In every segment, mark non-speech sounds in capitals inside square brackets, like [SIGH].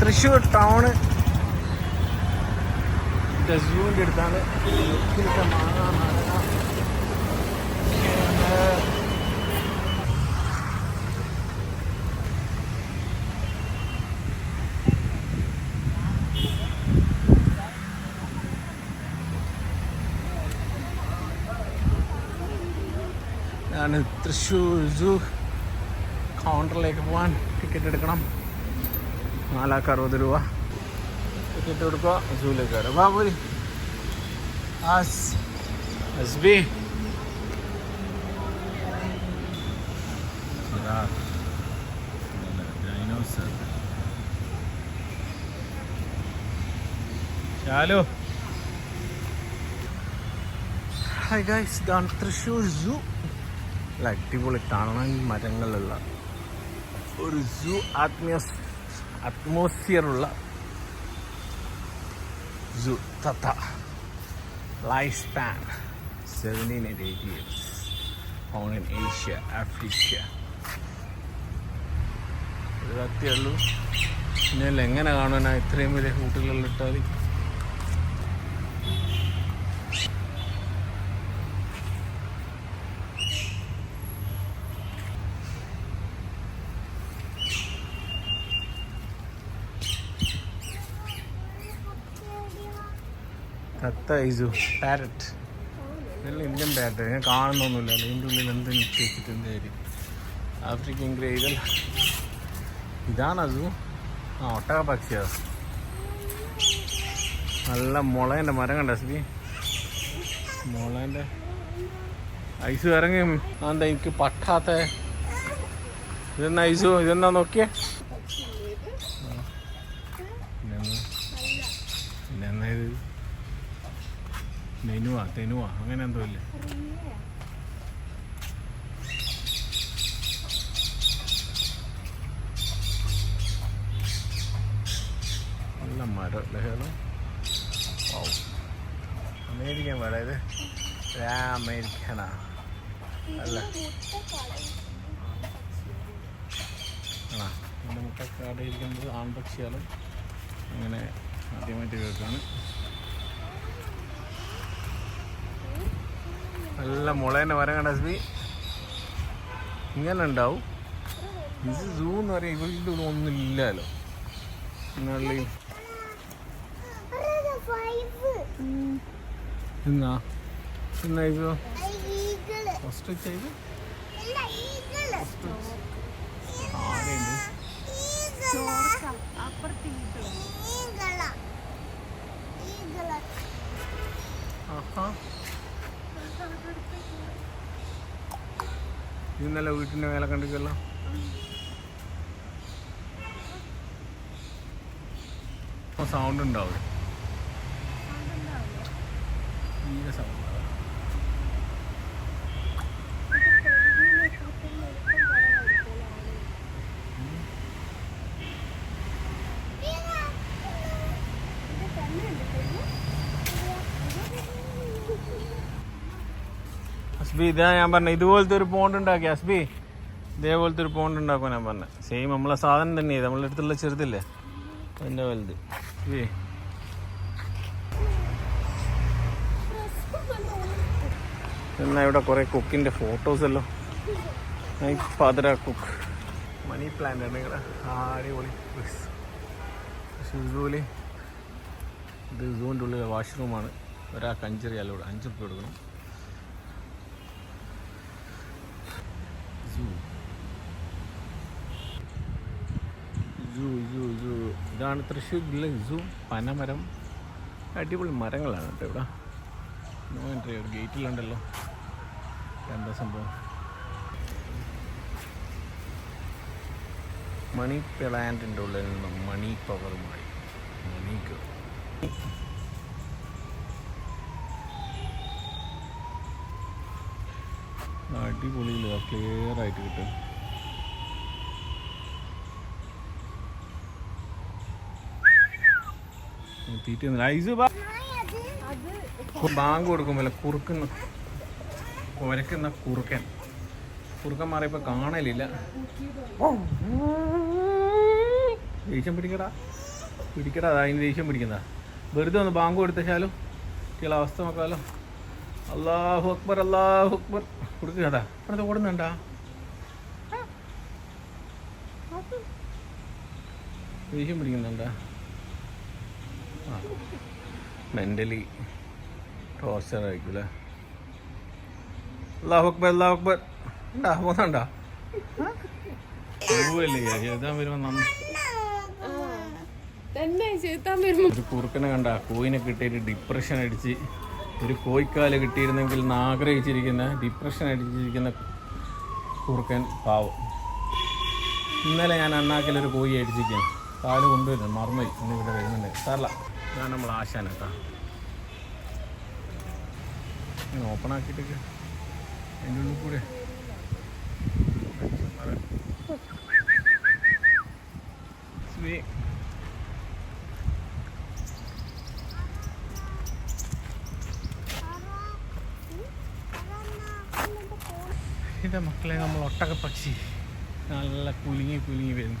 Thrissur town സൂവിന്റെ അടുത്താണ്. ഞാൻ തൃശ്ശൂർ സൂ കൗണ്ടറിലേക്ക് പോകാൻ ടിക്കറ്റ് എടുക്കണം. നാലാക്ക് അറുപത് രൂപ. ടിക്കറ്റ് കൊടുക്കുക സൂലേക്ക് കയറുക ബാബുരി ആസ്. എസ് ബി ചാലോ ഹായ് ഗൈസ് ഇതാണ് തൃശ്ശൂർ സൂ. അല്ല അടിപൊളി കാണാൻ മരങ്ങളുള്ള. ഒരു സൂ ആത്മീയസ് അറ്റ്മോസ്ഫിയറുള്ള സു തത്ത life span seventeen and eight years found in Asia Africa ഇതൊക്കെ ഉള്ളൂ. പിന്നെ എങ്ങനെ കാണാനാണ് ഇത്രയും വലിയ കൂട്ടുകളിലിട്ടാൽ തത്ത ഐസു പാരറ്റ് ഇതെല്ലാം ഇന്ത്യൻ പാരറ്റ് ഞാൻ കാണുന്നൊന്നുമില്ല. അതിന്റെ ഉള്ളിൽ എന്ത് നിശ്ചയിച്ചിട്ട് എന്തായിരിക്കും ആഫ്രിക്കൻ ഗ്രേ ഇതാണ് അസു. ആ ഒട്ടക പക്ഷിയാ. നല്ല മുളേന്റെ മരം കണ്ട എസ് ബി മുളേന്റെ ഐസ് ഇറങ്ങി എന്താ എനിക്ക് പട്ടാത്ത. ഇതെന്നാ ഐസു? ഇതെന്നാ നോക്കിയേ? നെനുവാ തെനുവാ അങ്ങനെ എന്തോ ഇല്ലേ നല്ല മരം ലഹളം അമേരിക്കൻ വേട ഇത് അമേരിക്കനാ അല്ല ആണോ എന്റെ മുട്ടക്കാട് ഇരിക്കുന്നത് ആൺപക്ഷികൾ അങ്ങനെ ആദ്യമായിട്ട് കേൾക്കുകയാണ് നല്ല മുളേന്റെ മരം കണ്ട ഹസ്ബി. ഇങ്ങനെ ഉണ്ടാവും. ഇത് സൂ എന്ന് പറയാം ഇവിടെ ഒന്നും ഇല്ലല്ലോ. എന്നുള്ള എന്നാ എന്നാ ആഹാ. ഇന്നലെ വീട്ടിന്റെ മേലെ കണ്ടിക്കല്ലോ അപ്പോൾ സൗണ്ട് ഉണ്ടാവും. സൗണ്ട് അസ്ബി ഇതാ ഞാൻ പറഞ്ഞത് ഇതുപോലത്തെ ഒരു പോണ്ട് ഉണ്ടാക്കി. അസ്ബി ഇതേപോലത്തെ ഒരു പോണ്ട് ഉണ്ടാക്കും ഞാൻ പറഞ്ഞത് സെയിം നമ്മളെ സാധനം തന്നെ നമ്മളെ അടുത്തുള്ള ചെറുതില്ലേ? അതിന്റെ വലുത്. ഏ ഇവിടെ കുറേ കുക്കിന്റെ ഫോട്ടോസ് ഫാദർ ആ കുക്ക് മണി പ്ലാന്റ് ആണ് ഇവിടെ. അടിപൊളി. ഇത് സൂവിന്റെ ഉള്ളിലെ വാഷ്റൂമാണ് ഒരാൾക്ക് അഞ്ചറിയാലോ അഞ്ച് റുപ്യ കൊടുക്കണം സൂ സൂ സൂ സൂ ഇതാണ് തൃശ്ശൂർ ജില്ല സൂ പനമരം. അടിപൊളി മരങ്ങളാണ് കേട്ടോ ഇവിടെ. നോക്കട്ടെ ഒരു ഗേറ്റിലുണ്ടല്ലോ. എന്താ സംഭവം? മണി പ്ലാന്റിന്റെ ഉള്ളിൽ നിന്നും മണി പവറുമായി മണിക്ക് അടിപൊളിയില്ല ക്ലിയർ ആയിട്ട് കിട്ടും തീറ്റ ഐസ് ബാ ബാങ്ക് കൊടുക്കുമ്പോൾ കുറുക്കുന്ന കുരക്കുന്ന കുറുക്കൻ. കുറുക്കൻ മാറിയപ്പോൾ കാണലില്ല. ദേഷ്യം പിടിക്കടാ. പിടിക്കടാ അതാ അതിന് ദേഷ്യം പിടിക്കുന്ന വെറുതെ ഒന്ന് ബാങ്ക് കൊടുത്തേച്ചാലോ? കുട്ടികളെ അവസ്ഥ നോക്കാലോ. അള്ളാഹു അക്ബർ അള്ളാഹു അക്ബർ. കൊടുക്കടാ അപ്പുറത്ത് ഓടുന്നുണ്ടാ? ദേഷ്യം പിടിക്കുന്നുണ്ടാ? മെന്റലി ടോർച്ചർ ആയിരിക്കൂലേ അള്ളാഹു അക്ബർ അള്ളാഹു അക്ബർ. ഉണ്ടാ ഒരു കുറുക്കനെ കണ്ട കോയിനെ കിട്ടിയിട്ട് ഡിപ്രഷൻ അടിച്ച് ഒരു കോയിക്കാൽ കിട്ടിയിരുന്നെങ്കിൽ എന്ന് ആഗ്രഹിച്ചിരിക്കുന്ന ഡിപ്രഷൻ അടിച്ചിരിക്കുന്ന കുറുക്കൻ പാവം. ഇന്നലെ ഞാൻ അണ്ണാക്കിലൊരു കോഴി അടിച്ചിരിക്കുന്നു. കാൽ കൊണ്ടുവരുന്നു മറന്നു ഇന്ന് ഇവിടെ വരുന്നുണ്ട്. സാറല്ല. ഇതാണ് നമ്മൾ ആശാന കേട്ടോ. ഇങ്ങനെ ഓപ്പൺ ആക്കിയിട്ടൊക്കെ അതിന്റെ ഉള്ളിൽ കൂടെ. ഇത് മക്കളെ നമ്മൾ ഒട്ടക പക്ഷി. നല്ല കുലുങ്ങി കുലുങ്ങി വരുന്നു.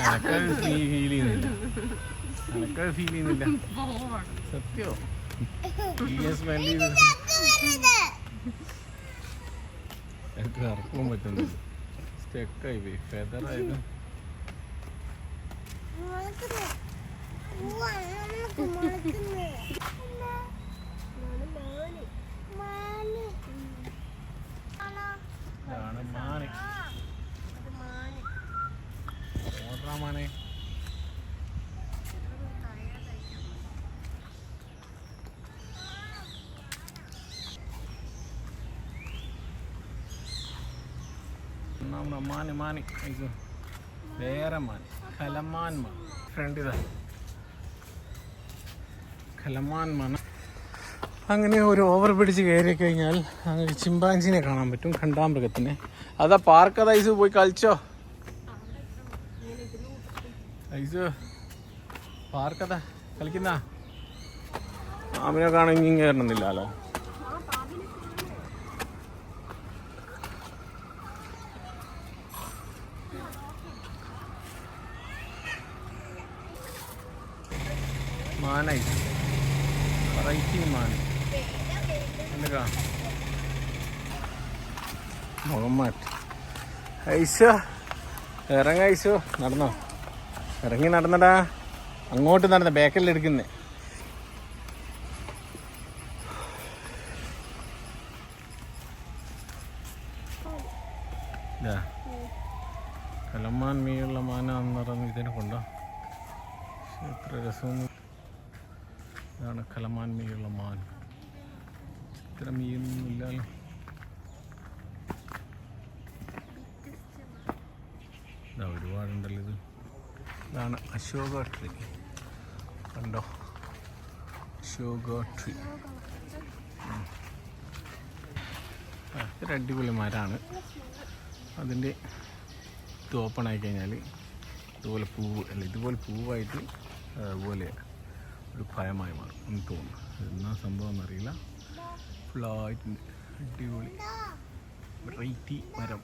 എനക്കത് ഫീൽ [LAUGHS] ചെയ്യുന്നില്ല. എനക്കത് ഫീൽ ചെയ്യുന്നില്ല. സത്യോ? എനിക്ക് ഇറക്കാൻ പറ്റുന്നില്ല. സ്റ്റെക്കായി പോയി. ഫെദറായത് ആണ് മാന് മാനെ നമ്മുടെ മാന് മാന്. അയ്യോ വേറെ മാൻ ഖലമാൻ മാൻ. ഫ്രണ്ട് ഇതാ. ഖലമാൻ മാൻ. അങ്ങനെ ഒരു ഓവർ പിടിച്ച് കയറി കഴിഞ്ഞാൽ അങ്ങനെ ചിമ്പാഞ്ചിനെ കാണാൻ പറ്റും ഖണ്ഡാമൃഗത്തിനെ. അതാ പാർക്ക് അത് പോയി കളിച്ചോ. ഐസ് പാർക്കതാ കളിക്കുന്ന? മാമിനെ കാണാൻ കയറണമെന്നില്ലല്ലോ മാനായി വെറൈറ്റി മാൻ. എന്തൊക്കെ മുഹമ്മദ്. ഐസോ ഇറങ്ങ ഐസോ. നടന്നോ? ഇറങ്ങി നടന്നടാ. അങ്ങോട്ട് നടന്ന ബേക്കലിൽ എടുക്കുന്നേ. ഇതാ. കലമാൻ മീനുള്ള മാനാന്ന് പറഞ്ഞ് ഇതിനെ കൊണ്ടോ? എത്ര രസമൊന്നും ഇതാണ് കലമാൻ മീനുള്ള മാൻ. ഇത്ര മീനൊന്നും ഇല്ലല്ലോ ഒരുപാടുണ്ടല്ലോ ഇത്. ഇതാണ് അശോക ട്രീ. കണ്ടോ? അശോക ട്രീ. ഒരു അടിപൊളി മരമാണ് അതിന്റെ ഇത് ഓപ്പൺ ആയി കഴിഞ്ഞാൽ ഇതുപോലെ പൂവ് അല്ല ഇതുപോലെ പൂവായിട്ട് അതുപോലെ ഒരു ഭയമായി മാറും എന്ന് തോന്നുന്നു. എന്നാ സംഭവം എന്നറിയില്ല. ഫുള്ളായിട്ടുണ്ട് അടിപൊളി. വെറൈറ്റി മരം.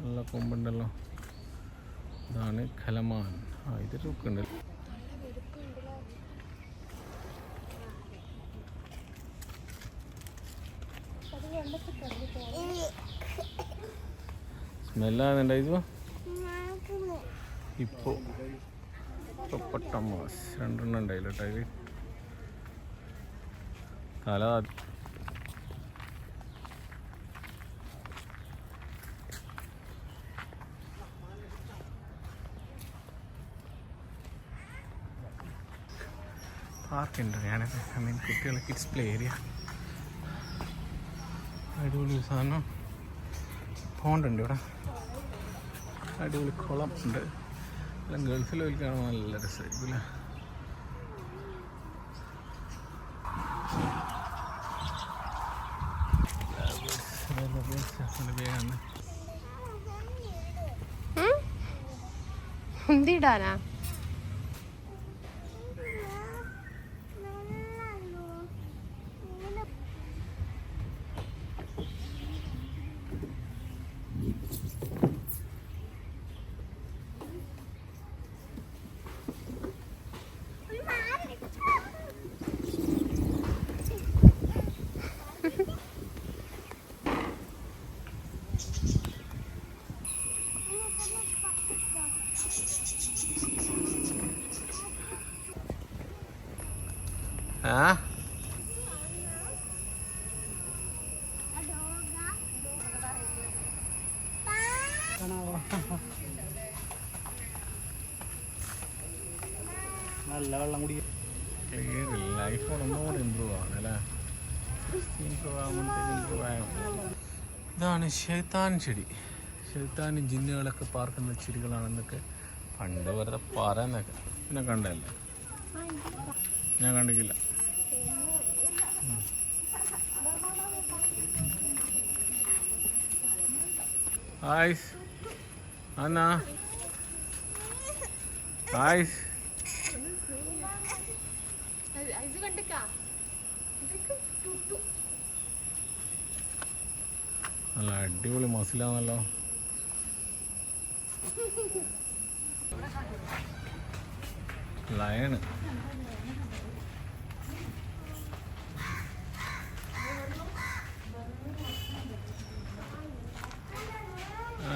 നല്ല കൊമ്പുണ്ടല്ലോ. ഇതാണ് ഖലമാൻ. ആ ഇത് ബുക്കുണ്ട് സ്മെല്ലാകുന്നുണ്ടോ ഇത് ഹിപ്പോ പൊട്ടമാസ് രണ്ടെണ്ണം ഉണ്ടായില്ല കേട്ടോ തല പാർക്കുണ്ട്. ഐ മീൻ കുട്ടികളെ കിഡ്സ് പ്ലേ ഏരിയ അടിപൊളി സാധനം. പോണ്ടുണ്ട് ഇവിടെ. അടിപൊളി കുളം ഉണ്ട്. എല്ലാം ഗൾഫിൽ പോയി നല്ല രസമായിരിക്കും അല്ലേ എന്തിടാനാ ആ നല്ല വെള്ളം കുടി ഇതാണ് ഷെയ്ത്താൻ ചെടി. ഷെയ്ത്താനും ജിന്നുകളൊക്കെ പാർക്കുന്ന ചെടികളാണെന്നൊക്കെ പണ്ട് വെറുതെ പറയുന്നൊക്കെ പിന്നെ കണ്ടല്ല ഞാൻ കണ്ടിട്ടില്ല. ആയിസ് അന്നാ ആയിസ്. ഇത് കണ്ടിക്കാ നല്ല അടിപൊളി മസിലാണല്ലോ. ലയണ്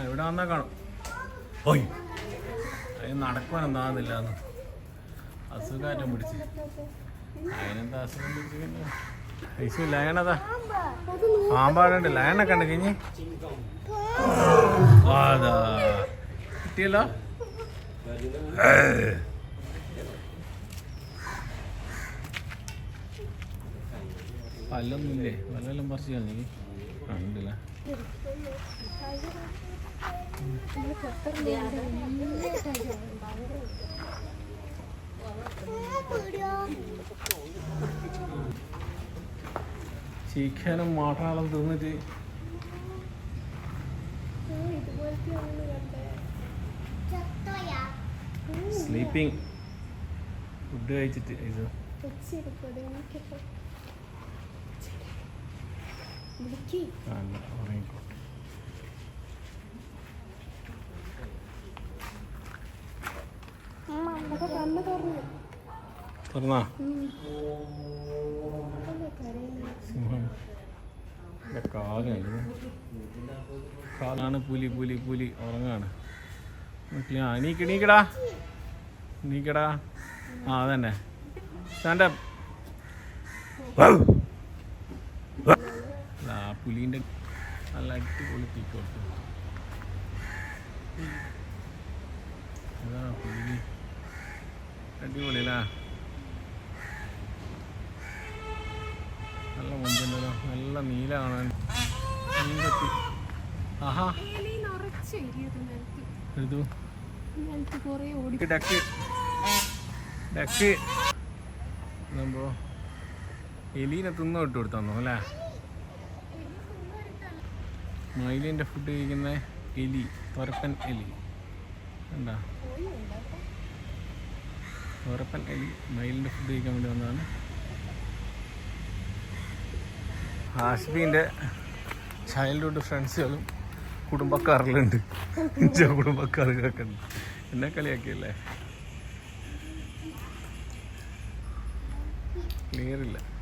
ഇവിടെ വന്നാ കാണും. ഓയ്. അത് എന്ന് അസുഖമാറ്റം പിടിച്ച്. അതിനെന്താ അസുഖം ലയണതാ പാമ്പാടുണ്ട് ലയണൊക്കെ ഉണ്ട് കഴിഞ്ഞ്. അതാ കിട്ടിയല്ലോ? പല്ലൊന്നുമില്ലേ? പല്ലെല്ലാം പറിച്ച് കളഞ്ഞു. കണ്ടില്ല. ചിക്കനും മാട്ടാളം തിന്നിട്ട് സ്ലീപ്പിംഗ് ഫുഡ് കഴിച്ചിട്ട് ഇത് ഉറങ്ങിക്കോട്ടെ. തുറന്നാ. കാലാണ് പുലി പുലി പുലി ഉറങ്ങാണ്. നീക്കടാ നീക്കടാ ആ അതന്നെ. തന്റെ ആ പുലീന്റെ നല്ല അടിപൊളി തീക്കോട്ട്. പുലി. അടിപൊളിയല്ലേ? മുമ്പുണ്ടല്ലോ നല്ല നീല കാണാൻ. നീലത്തി ആഹാ. എഴുതു. ഡക്ക്. ഡക്ക്. എലീനെ തിന്നു ഇട്ട് കൊടുത്തന്നു അല്ലേ? മയിലിന്റെ ഫുഡ് കഴിക്കുന്ന എലി തുരപ്പൻ എലി. എന്താ തുരപ്പൻ എലി മൈലിന്റെ ഫുഡ് കഴിക്കാൻ വേണ്ടി വന്നതാണ്. ഹാഷ്ബീന്റെ ചൈൽഡ്ഹുഡ് ഫ്രണ്ട്സുകളും കുടുംബക്കാരിലുണ്ട്. കുടുംബക്കാരുകളൊക്കെ ഉണ്ട്. എന്നെ കളിയാക്കിയല്ലേ? ക്ലിയർ ഇല്ല.